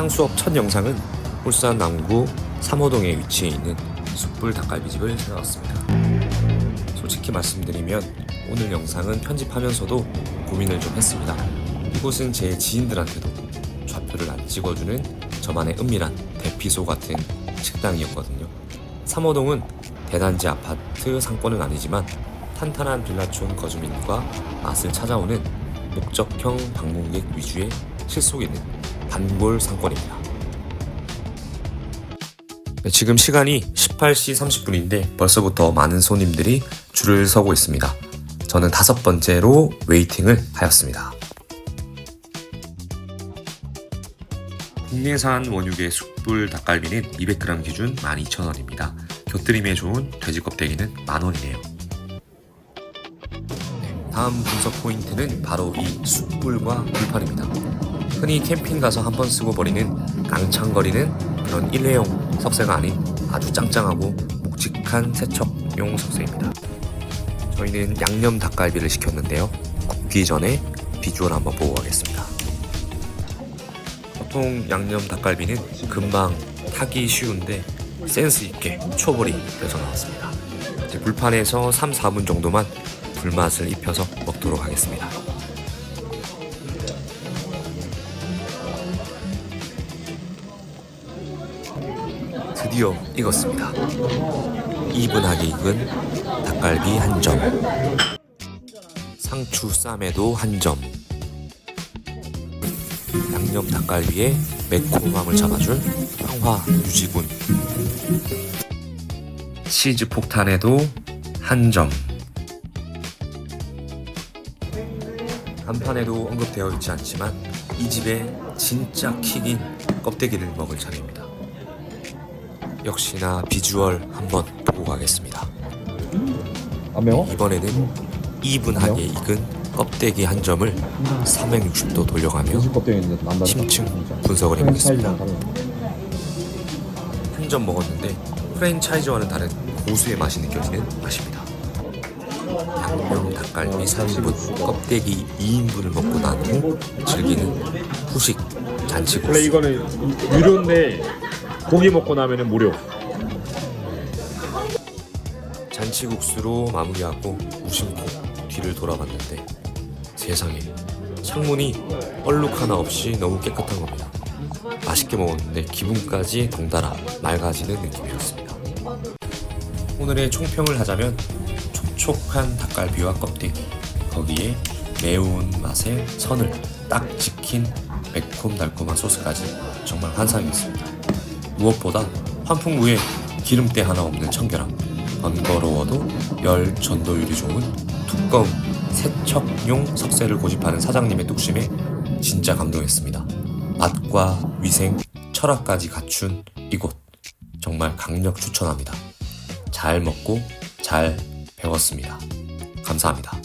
화장 수업 첫 영상은 울산 남구 삼호동에 위치해 있는 숯불 닭갈비집을 찾아왔습니다. 솔직히 말씀드리면 오늘 영상은 편집하면서도 고민을 좀 했습니다. 이곳은 제 지인들한테도 좌표를 안 찍어주는 저만의 은밀한 대피소 같은 식당이었거든요. 삼호동은 대단지 아파트 상권은 아니지만 탄탄한 빌라촌 거주민과 맛을 찾아오는 목적형 방문객 위주의 실속 있는 단골 상권입니다. 네, 지금 시간이 18시 30분인데 벌써부터 많은 손님들이 줄을 서고 있습니다. 저는 다섯 번째로 웨이팅을 하였습니다. 국내산 원육의 숯불 닭갈비는 200g 기준 12,000원입니다. 곁들임에 좋은 돼지 껍데기는 만원이네요. 다음 분석 포인트는 바로 이 숯불과 불판입니다. 흔히 캠핑 가서 한 번 쓰고 버리는 낭창거리는 그런 일회용 석쇠가 아닌 아주 짱짱하고 묵직한 세척용 석쇠입니다. 저희는 양념 닭갈비를 시켰는데요. 굽기 전에 비주얼 한번 보고 가겠습니다. 보통 양념 닭갈비는 금방 타기 쉬운데 센스 있게 초벌이 돼서 나왔습니다. 이제 불판에서 3, 4분 정도만 불맛을 입혀서 먹도록 하겠습니다. 드디어 익었습니다. 이분하게 익은 닭갈비 한 점. 상추 쌈에도 한 점. 양념 닭갈비에 매콤함을 잡아줄 황화 유지군. 치즈 폭탄에도 한 점. 간판에도 언급되어 있지 않지만 이 집의 진짜 킥인 껍데기를 먹을 차례입니다. 역시나 비주얼 한번 보고 가겠습니다. 안 매워? 이번에는 이분하게 익은 껍데기 한 점을 360도 돌려가며 껍데기는. 심층 분석을 해보겠습니다. 한 점 먹었는데 프랜차이즈와는 다른 고수의 맛이 느껴지는 맛입니다. 양념 닭갈비 3인분, 껍데기 2인분을 먹고 난 후 즐기는 후식 잔치국수. 이거는 유료인데 고기 먹고 나면은 무료. 잔치국수로 마무리하고 무심코 뒤를 돌아봤는데 세상에 창문이 얼룩 하나 없이 너무 깨끗한 겁니다. 맛있게 먹었는데 기분까지 덩달아 맑아지는 느낌이었습니다. 오늘의 총평을 하자면 촉촉한 닭갈비와 껍데기 거기에 매운 맛의 선을 딱 지킨 매콤달콤한 소스까지 정말 환상이었습니다. 무엇보다 환풍구에 기름때 하나 없는 청결함 번거로워도 열 전도율이 좋은 두꺼운 세척용 석쇠를 고집하는 사장님의 뚝심에 진짜 감동했습니다. 맛과 위생, 철학까지 갖춘 이곳 정말 강력 추천합니다. 잘 먹고 잘 배웠습니다. 감사합니다.